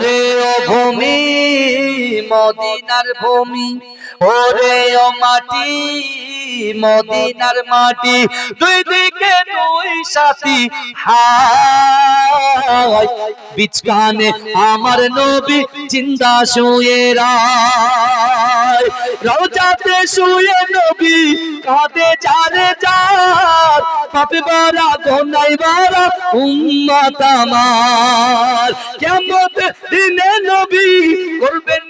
ওরে ও ভূমি মদিনার ভূমি ওরে ও মাটি মদিনার মাটি, দুই দিকে দুই সাথী। হায় বিচকানে আমার নবী জিন্দা শুয়ে রায়। রওজাতে শুয়ে নবী কাঁদে যারে যার। পাপে বারা গোনাই বারা উম্মত আমার। কেমন দিনে নবী করবেন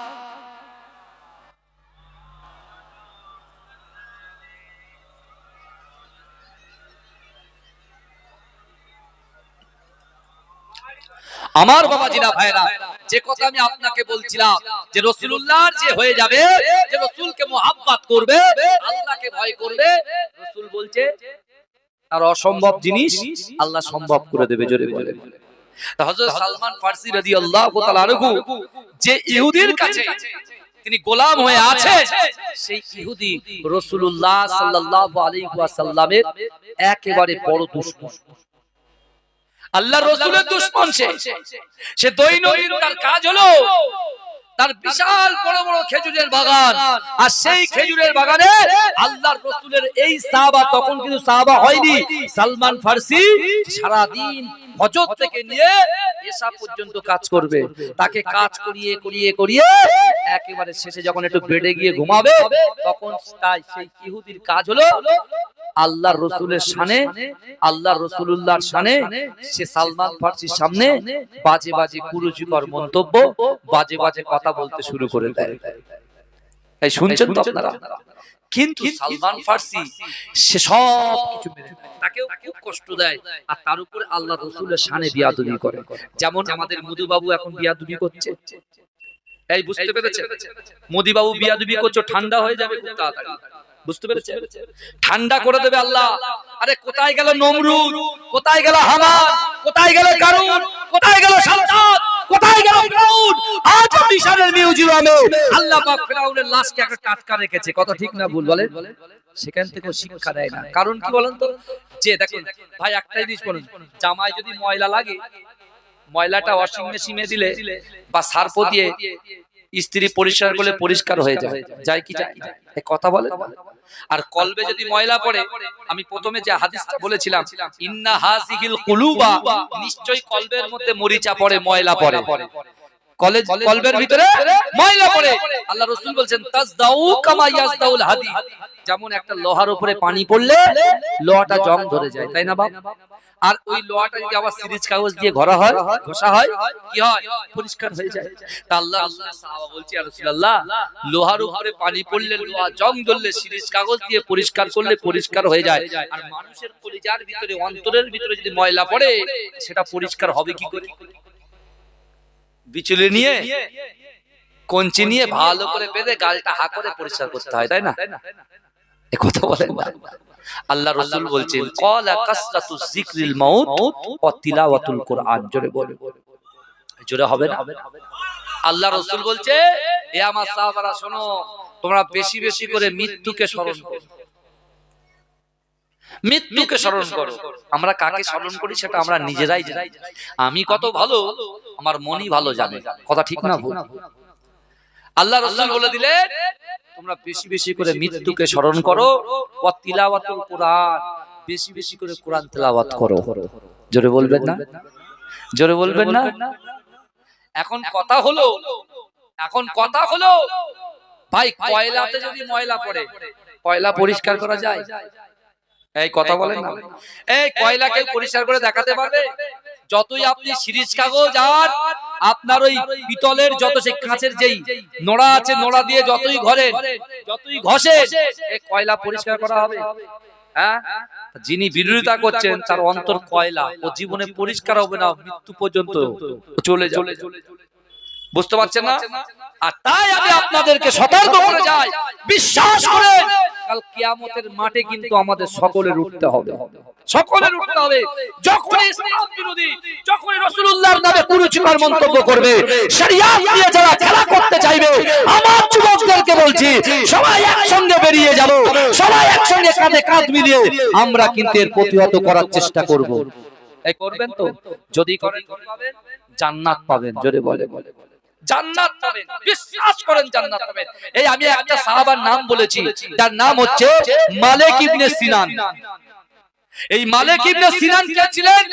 আমার বাবা জিনা ভাইরা যে কথা আমি আপনাকে বলছিলাম, যে রসুল্লাহর যে হয়ে যাবে, যে রসুলকে মোহাব্বত করবে, আল্লাহকে ভয় করবে, রসুল বলছে, তার অসম্ভব জিনিস আল্লাহ সম্ভব করে দেবে জোরে কাছে তিনি গোলাম হয়ে আছে, সেই ইহুদি একেবারে বড় দুশমন। আল্লাহ রসুলের দুশ্মন সে। সে। দৈনন্দিন তার কাজ হলো তার বিশাল বড় বড় খেজুরের বাগান। আর সেই খেজুরের বাগানে আল্লাহর রসুলের এই সাহাবা তখন কিন্তু সাহাবা হয়নি। সালমান ফার্সি সারা দিন হজর থেকে নিয়ে এসা পর্যন্ত কাজ করবে। তাকে কাজ করিয়ে করিয়ে করিয়ে একেবারে শেষে যখন একটু বেডে গিয়ে ঘুমাবে তখন তাই সেই ইহুদির কাজ হলো আল্লাহর রসুলের সানে আল্লাহ রসুল্লাহর সানে সে সালমান ফার্সির সামনে বাজে বাজে কুরুচিকর মন্তব্য বাজে বাজে কথা বলতে শুরু করে দেয়। শুনছেন তো আপনারা? কিন্তু সালমান ফার্সি সে সব কিছু মেনে তাকেও খুব কষ্ট দেয়। আর তার উপরে আল্লাহ রসুলের সানে বিয়াদুবি করে। যেমন আমাদের মধুবাবু এখন বিয়াদুবি করছে। এই বুঝতে পেরেছে মোদিবাবু বিয়াদুবি করছ ঠান্ডা হয়ে যাবে খুব তাড়াতাড়ি। বুঝতে পেরেছে ঠান্ডা করে দেবে আল্লাহ। আরে কোথায় গেল নমরুদ? কোথায় গেল হামান কোথায় গেল কারুন? কোথায় গেল সাদ্দাত কোথায় গেল ফিরাউন? আজ মিশরের মিউজিয়ামে আল্লাহ পাক ফিরাউনের লাশকে একটা টাটকা রেখেছে। কথা ঠিক না ভুল বলেন? সেখান থেকে শিক্ষা দেয় না। কারণ কি বলেন তো? যে দেখুন ভাই একটাই জিনিস বলুন। জামায় যদি ময়লা লাগে ময়লাটা ওয়াশিং মেশিনে দিলে বা সার্ফ দিয়ে স্ত্রী পরিষ্কার করলে পরিষ্কার হয়ে যায়। যায় কি, যায় কথা বলে? আর কলবে যদি ময়লা পড়ে, আমি প্রথমে যে হাদিসটা বলেছিলাম, ইন্না হাসিহিল কুলুবা নিশ্চয়ই কলবের মধ্যে মরিচা পড়ে, ময়লা পড়ে। যেমন একটা লোহার উপরে পানি পড়লে লোহাটা জং ধরে যায়। তাই না বাপ? আর ওই লোহাটা যদি আবার সিরিজ কাগজ দিয়ে ঘরা হয় ঘষা হয় কি হয়? পরিষ্কার হয়ে যায়। তা আল্লাহ আল্লাহ সাহাবা বলছি আর রাসূলুল্লাহ লোহার উপরে পানি পড়লে লোহা জং ধরলে সিরিজ কাগজ দিয়ে পরিষ্কার করলে পরিষ্কার হয়ে যায়। আর মানুষের কলিজার ভিতরে অন্তরের ভিতরে যদি ময়লা পড়ে সেটা পরিষ্কার হবে কি করে? বিচুলি নিয়ে? কঞ্চি নিয়ে ভালো করে বেঁধে গালটা হা করে পরিষ্কার করতে হয় তাই না? এ কথা বলেন না। আল্লাহ রাসূল বলছেন ক্বালা কাসরাতু যিকরিল মাউত ওয়া তিলাওয়াতুল কোরআন। জোরে বলে জোরে হবে না? আল্লাহ রাসূল বলছে এ আমার সাহাবারা শোনো তোমরা বেশি বেশি করে মৃত্যুকে স্মরণ করো। মৃত্যুকে স্মরণ করো। আমরা কাকে স্মরণ করি সেটা আমরা নিজেরাই জানি। আমি কত ভালো আমার মনই ভালো জানে। কথা ঠিক না ভুল? আল্লাহ রাসূল বলে দিলেন তোমরা বেশি বেশি করে মৃত্যুকে স্মরণ করো ওয়া তিলাওয়াতুল কোরআন। বেশি বেশি করে কোরআন তেলাওয়াত করো। জোরে বলবেন না? জোরে বলবেন না? এখন কথা হলো এখন কথা হলো। ভাই কয়লাতে যদি ময়লা পড়ে কয়লা পরিষ্কার করা যায়? এই কথা বলেন না। এই কয়লাকে পরিষ্কার করে দেখাতে পারবে? যতই আপনি সিরিজ কাগজ আর আপনার ওই পিতলের যত সেই কাঁচের যেই নোড়া আছে, নোড়া দিয়ে যতই ঘরে, যতই ঘষে কয়লা পরিষ্কার করা হবে? হ্যাঁ? যিনি বিরোধিতা করছেন, তার অন্তর কয়লা, ও জীবনে পরিষ্কার হবে না, মৃত্যু পর্যন্ত চলে যাবে। বুঝতে পারছেন না? আর তাই আমি আপনাদেরকে সতর্ক করে যাই। বিশ্বাস করেন কাল কিয়ামতের মাঠে কিন্তু আমাদের সকলের উঠতে হবে। সকলের উঠতে হবে। যখন ইসলাম বিরোধী যখন রাসূলুল্লাহর নামে কুরুচিকর মন্তব্য করবে যারা খেলা করতে চাইবে, আমার যুবকদেরকে বলছি, সবাই একসঙ্গে বেরিয়ে যাব, সবাই একসঙ্গে কাঁধে কাঁধ মিলিয়ে আমরা কিন্তু এর প্রতিহত করার চেষ্টা করব। এই করবেন তো? যদি করেন, জান্নাত পাবেন, জোরে বলে জান্নাত পাবেন। বিশ্বাস করেন জান্নাত পাবেন। এই আমি একটা সাহাবার নাম বলেছি নাম হচ্ছে মালিক ইবনে সিনান। এই মালিক ইবনে সিনান কে ছিলেন?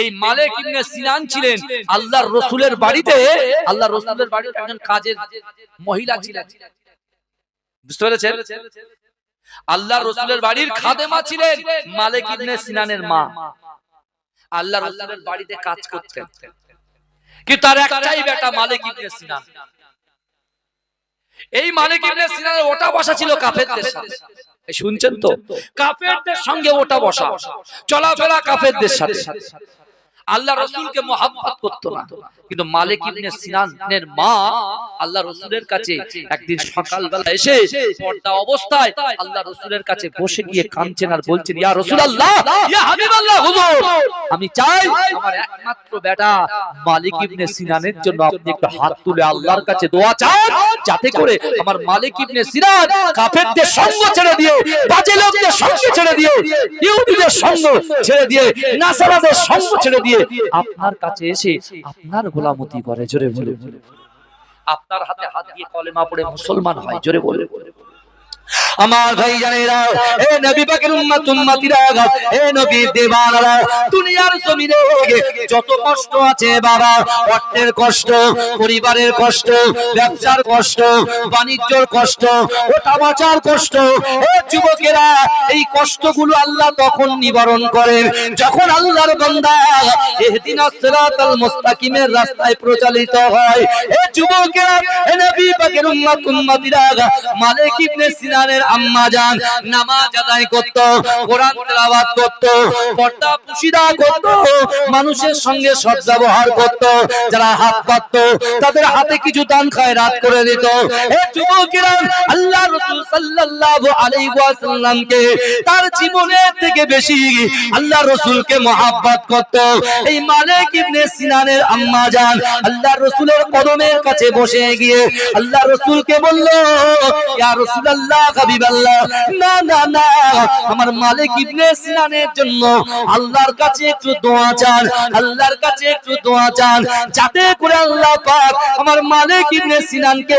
এই মালিক ইবনে সিনান ছিলেন আল্লাহর রসুলের বাড়িতে আল্লাহর রসুলের বাড়িতে একজন কাজের মহিলা ছিলেন। বুঝতে পেরেছেন? আল্লাহর রসুলের বাড়ির খাদেমা ছিলেন মালিক ইবনে সিনানের মা। আল্লাহ রসুলের বাড়িতে কাজ করতেন। কিন্তু তার একটাই বেটা মালিক ইবনে সিনান? এই মালিক ইবনে সিনানের ওটা বসা ছিল কাফেরদের সাথে। শুনছেন তো? কাফেরদের সঙ্গে ওটা বসা। চলাফেরা কাফেরদের সাথে। আল্লাহ রসুলকে মোহাম্মত করতো না। কিন্তু মালিক ইবনে সিনানের মা আল্লাহ রসুলের কাছে একদিন সকালবেলা এসে পর্দা অবস্থায় আল্লাহ রসুলের কাছে বসে গিয়ে কাঁদছেন আর বলছেন ইয়া রসুলাল্লাহ ইয়া হাবিবাল্লাহ হুজুর আমি চাই আমার একমাত্র বেটা মালিক ইবনে সিনানের জন্য আপনি একটু হাত তুলে আল্লাহর কাছে দোয়া চান যাতে করে আমার মালিক ইবনে সিনান কাফেরদের সঙ্গ ছেড়ে দিয়ে বাজে লোকদের সঙ্গ ছেড়ে দিয়ে ইহুদিদের সঙ্গ ছেড়ে দিয়ে নাসারাদের সঙ্গ ছেড়ে দিয়ে আপনার কাছে এসে আপনার গোলামতি করে। জোরে বলে। আপনার হাতে হাত দিয়ে কলেমা পড়ে মুসলমান হয়। জোরে বলে বলে। আমার ভাই জানেরা, এ নবী পাকের উম্মত, উম্মতিরা এ নবী দেবানারা দুনিয়ার জমিনে যত কষ্ট আছে বাবা, অর্থের কষ্ট, পরিবারের কষ্ট, ব্যবসার কষ্ট, বাণিজ্যর কষ্ট, ওটা বাঁচার কষ্ট, এ যুবকেরা, এই কষ্টগুলো আল্লাহ তখন নিবারণ করেন। যখন আল্লাহর বান্দা ইহদিনাস সিরাতাল মুস্তাকিমের রাস্তায় প্রচালিত হয়, এ যুবকেরা, এ নবী পাকের উম্মত, উম্মতিরা মালিক ইবনে সিনানের আম্মা জান নামাজ আদায় করত, কোরআন তেলাওয়াত করত, পর্দা পুশিদা করত, মানুষের সঙ্গে সদ্ব্যবহার করত, যারা হাত পাতত, তাদের হাতে কিছু দান খায়রাত করে দিত। হে যুবকেরা, আল্লাহ রাসূল সাল্লাল্লাহু আলাইহি ওয়াসাল্লামকে তার জীবনের থেকে বেশি আল্লাহ রাসূলকে মহাব্বত করত। এই মালিক ইবনে সিনানের আম্মা জান আল্লাহ রাসূলের কদমের কাছে বসে গিয়ে আল্লাহ রাসূলকে বলল, ইয়া রাসূলুল্লাহ হাবিবাল্লাহ না না না। আমার মালিক ইবনে সিনানের জন্য আল্লাহর কাছে একটু দোয়া চান, আল্লাহর কাছে একটু দোয়া চান, যাতে করে আল্লাহ পাক আমার মালিক ইবনে সিনানকে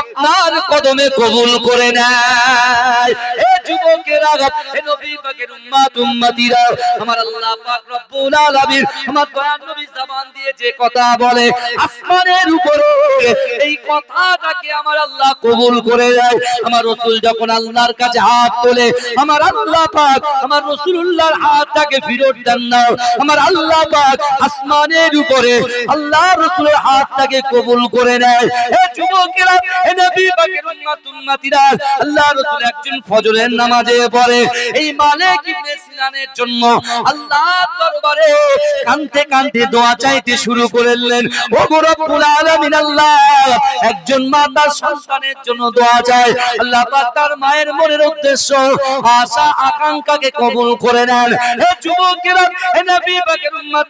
আপনার কদমে কবুল করে নেয়। নবী পাকের আমার আল্লাহ পাক রব্বুল আলামিন আমার নবী দিয়ে যে কথা বলে, আসমানের উপরে এই কথাটাকে আমার আল্লাহ কবুল করে দেয় আমার রাসূল যখন আল্লাহর কাছে হাত তোলে, আমার আল্লাহ পাক আমার রাসূলুল্লাহর হাতটাকে ফিরত দেন না। আমার আল্লাহ পাক আসমানের উপরে আল্লাহ রাসূলের হাতটাকে কবুল করে নেয়। এ যুবকেরা এ নবী পাকের উম্মত, উম্মতিরা, আল্লাহ রাসূল একজন ফজরের নামাজে পড়ে। এই মালিক ইবনে সিনানের জন্য আল্লাহর দরবারে কাঁদতে কাঁদতে দোয়া চাইতে শুরু করলেন। ও রব্বুল আলামিন, আল্লাহ একজন সন্তানের জন্য দোয়া আল্লাহ পাক তার মায়ের মনের উদ্দেশ্য, আশা, আকাঙ্ক্ষাকে কবুল করে নেন। হে যুবকেরা, হে নবী পাকের উম্মত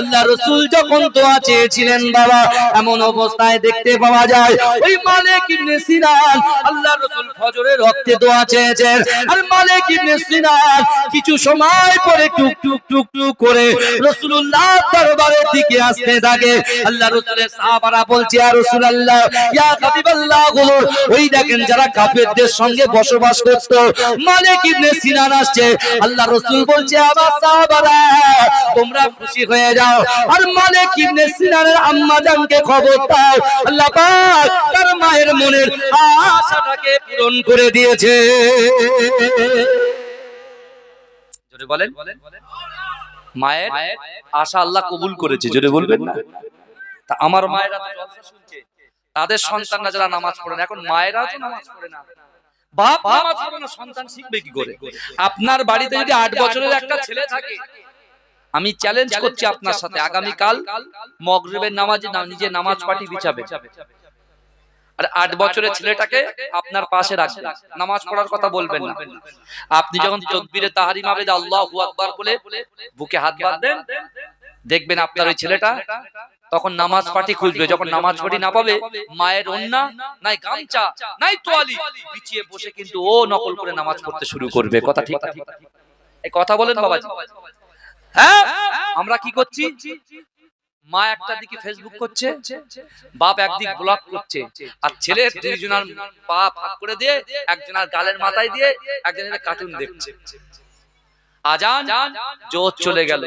আল্লাহ রাসূল যখন দোয়া চেয়েছিলেন বাবা, এমন অবস্থায় দেখতে পাওয়া যায়, ওই মালিক ইবনে সিনান আল্লাহ রাসূল ফজরের রক্তে দোয়া চেয়েছেন। আর মালিক ইবনে সিনান কিছু সময় পরে টুক টুক টুক টুক করে রাসূলুল্লাহ দরবারের দিকে আসতে থাকে। আল্লাহ রাসূলের সাহাবারা বলছে, ইয়া রাসূলুল্লাহ, ইয়া হাবিবাল্লাহ। ওই দেখেন যারা কাফেরদের সঙ্গে বসবাস করত, মালিক ইবনে সিনান আসছে। আল্লাহ রাসূল বলছে, আমার সাহাবারা, তোমরা খুশি হয়ে যাও। আর মালিক ইবনে সিনানের আম্মা জানকে খবর দাও, আল্লাহ পাক তার মায়ের মনের আশাটাকে পূরণ করে দিয়েছে। বলেন। মায়ের আশা আল্লাহ কবুল করেছে, জোরে বলবেন না? তা আমার মায়েরা তো জলসা শুনছে তাদের সন্তানরা যারা নামাজ পড়ে না এখন মায়েরা তো নামাজ পড়ে না। বাপ নামাজ পড়ে না সন্তান শিখবে কি করে? আপনার বাড়িতে যদি আট বছরের একটা ছেলে থাকে আমি চ্যালেঞ্জ করছি আপনার সাথে। আগামী কাল মগরিবের নামাজে নিজে নামাজ পাটি বিছাবে। আর আট বছরের ছেলেটাকে আপনার পাশে রাখবেন। নামাজ পড়ার কথা বলবেন না। আপনি যখন তকবিরে তাহারি আবেদ আল্লাহ আকবার বলে বুকে হাত বাঁধবেন দেখবেন আপনার ওই ছেলেটা তখন নামাজ পাটি খুঁজবে যখন নামাজ পাটি না পাবে মায়ের অন্যা নাই গামছা নাই তোয়ালি পিছিয়ে বসে কিন্তু ও নকল করে নামাজ পড়তে শুরু করবে কথা ঠিক এই কথা বলেন বাবাজি। হ্যাঁ আমরা কি করছি? মা একটা দিকে ফেসবুক করছে বাপ একদিক ব্লক করছে আর ছেলে দুইজনের পা ফাঁক করে দিয়ে একজনের গালের মাথায় দিয়ে একজনের কার্টুন দেখছে। আজান জোর চলে গেল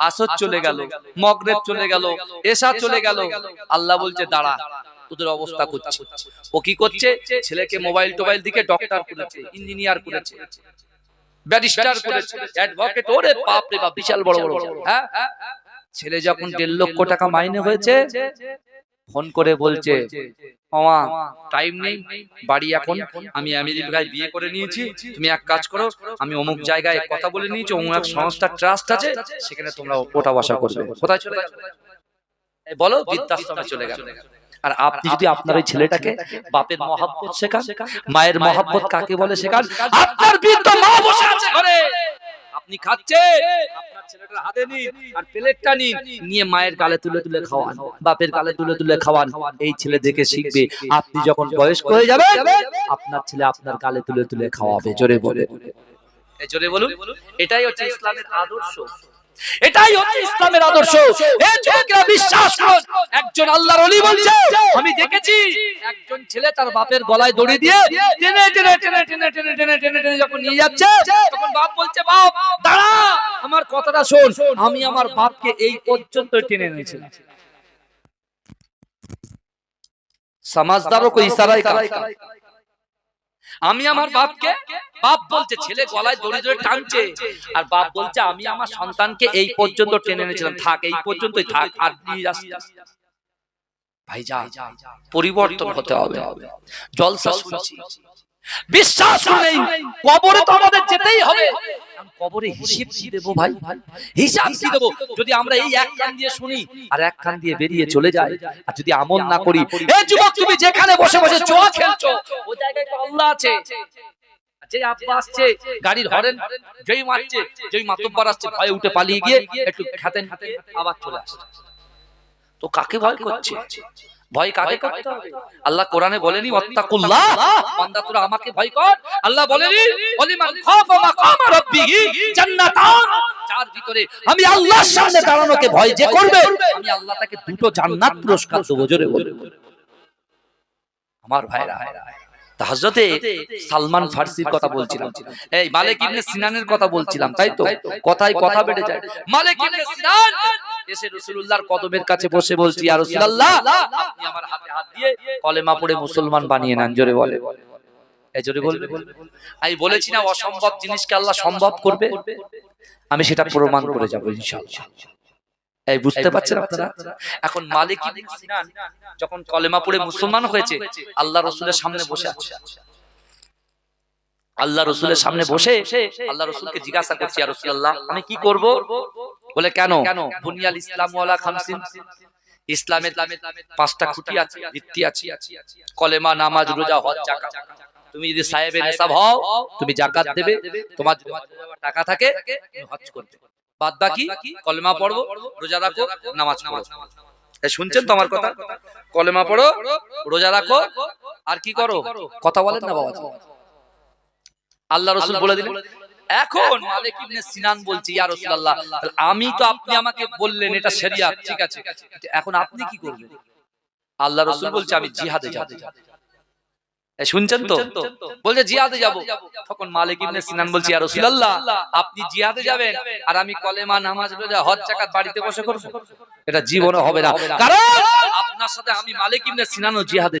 আসর চলে গেল মগরেব চলে গেল এসা চলে গেল। আল্লাহ বলছে দাঁড়া তোদের অবস্থা করছে। ও কি করছে? ছেলেকে মোবাইল টোবাইল দিকে ডক্টর করেছে ইঞ্জিনিয়ার করেছে। ব্যারিস্টার করেছে অ্যাডভোকেট ওরে বাপ রে বাপ বিশাল বড় বড়। হ্যাঁ? ছেলে যখন দেড় লক্ষ টাকা মাইনে হয়েছে ফোন করে বলছে মামা টাইম নেই বাড়ি এখন আমি আমেরিকায় বিয়ে করে নিয়েছি তুমি এক কাজ করো আমি অমুক জায়গায় কথা বলে নিয়েছি অমুক এক সংস্থা ট্রাস্ট আছে সেখানে তোমরা ওটা বসা করবে। কোথায় চলে বলো বৃদ্ধাশ্রমে চলে গেল। আর আপনি যদি আপনার ওই ছেলেটাকে বাপের মহাব্বত শেখান মায়ের মহাব্বত কাকে বলে শেখান? আপনার বৃদ্ধ মা বসে আছে ঘরে। আপনি খাচ্ছেন? আপনার ছেলেটার হাতে নিন আর প্লেটটা নিন। নিয়ে মায়ের গালে তুলে তুলে খাওয়ান, বাপের গালে তুলে তুলে খাওয়ান। এই ছেলে দেখে শিখবে, আপনি যখন বয়স্ক হয়ে যাবে আপনার ছেলে আপনার গালে তুলে তুলে খাওয়াবে, জোরে বলে। জোরে বলুন, এটাই হচ্ছে ইসলামের আদর্শ। এটাই হচ্ছে ইসলামের আদর্শ। এই যুবকেরা, বিশ্বাস করুন, একজন আল্লাহর ওলি বলছে, আমি দেখেছি একজন ছেলে তার বাপের গলায় দড়ি দিয়ে টেনে টেনে টেনে টেনে টেনে টেনে টেনে টেনে যখন নিয়ে যাচ্ছে বাপ বলছে, বাপ, দাঁড়া, আমার কথাটা শোন। আমি আমার বাপকে এই পর্যন্ত টেনে এনেছিলাম। সমাজদারও কো ইশারায়। আমি আমার বাপকে, বাপ বলছে, ছেলে গলায় দড়ি ধরে টানছে। আর বাপ বলছে, আমি আমার সন্তানকে এই পর্যন্ত টেনে এনেছিলাম। থাক, এই পর্যন্তই থাক, আর। ভাই যা পরিবর্তন হতে হবে। জলসা শুনছি। বিশ্বাস নেই কবরে তো আমাদের যেতেই হবে। কবরে হিসাব কি দেবো ভাই? হিসাব কি দেবো? যদি আমরা এই এক কান দিয়ে শুনি আর এক কান দিয়ে বেরিয়ে চলে যাই আর যদি আমল না করি এই যুবক তুমি যেখানে বসে বসে জোয়া খেলছো ওই জায়গায় তো আল্লাহ আছে। যে আব্বা আসছে গাড়ির হরেন যেই মারছে যেই মাতব্বর আসছে ভয়ে উঠে পালিয়ে গিয়ে একটু খাতেন আবার চলে আসছে। তো কাকে ভয় করছে? ভয় কাকে করতে হবে? আল্লাহ কোরআনে বলেনি ওয়াত্তাকুল্লাহ! বান্দা তোরা আমাকে ভয় কর। আল্লাহ বলেনি ওলিমান খাফা মাকাম রাব্বিহি জান্নাতান। যার ভিতরে আমি আল্লাহর সামনে দাঁড়ানোকে ভয় যে করবে আমি আল্লাহ তাকে দুটো জান্নাত পুরস্কার দেব জোরে বলে আমার ভাইরা তা হযরতে সালমান ফার্সির কথা বলছিলাম। এই মালিক ইবনে সিনানের কথা বলছিলাম তাই তো? কথায় কথা বেড়ে যায়। মালিক ইবনে সিনান! এসে রাসূলুল্লাহর কদমের কাছে বসে বলছি ইয়া রাসূলুল্লাহ! আপনি আমার হাতে হাত দিয়ে কলেমা পড়ে মুসলমান বানিয়ে নেন জোরে বলে এই জোরে বলবে আমি বলেছি না অসম্ভব জিনিসকে আল্লাহ সম্ভব করবে। আমি সেটা প্রমাণ করে যাব ইনশাআল্লাহ। এই বুঝতে পারছেন আপনারা? এখন মালিক যখন কলেমা পড়ে মুসলমান হয়েছে আল্লাহ রসুলের সামনে বসে আছে। আল্লাহ রসুলের সামনে বসে আল্লাহ রসুলকে জিজ্ঞাসা করছি আর রসুল্লাহ আমি কি করব? বলে কেন? বুনিয়াল ইসলাম ওয়ালা খামসিন ইসলামের পাঁচটা খুঁটি আছে ভিত্তি আছে কলেমা নামাজ রোজা হজ জাকাত তুমি যদি সাহেবে নেশাব হও তুমি জাকাত দেবে তোমার টাকা থাকে হজ করবে। বাদ বাকি পড়ব রোজা রাখো, নামাজ শুনছেন কথা? কলেমা পড়ো, রোজা রাখো, আর কি করো? কথা বলেন না বাবা আল্লাহ রসুল বলে দিলেন, এখন মালিক সিনান বলছি আমি তো আপনি আমাকে বললেন, এটা শরিয়াত, ঠিক আছে। এখন আপনি কি করবেন? আল্লাহ রসুল বলছে, আমি জিহাদে যাব। শুনছেন তো? বলছে জিহাদে যাব। তখন মালিক ইবনে সিনান বলছে ইয়া রাসূলুল্লাহ আপনি জিহাদে যাবেন আর আমি কলেমা নামাজ রোজা হজ যাকাত বাড়িতে বসে করব। এটা জীবনে হবে না। কারণ আপনার সাথে আমি মালিক ইবনে সিনানও জিহাদে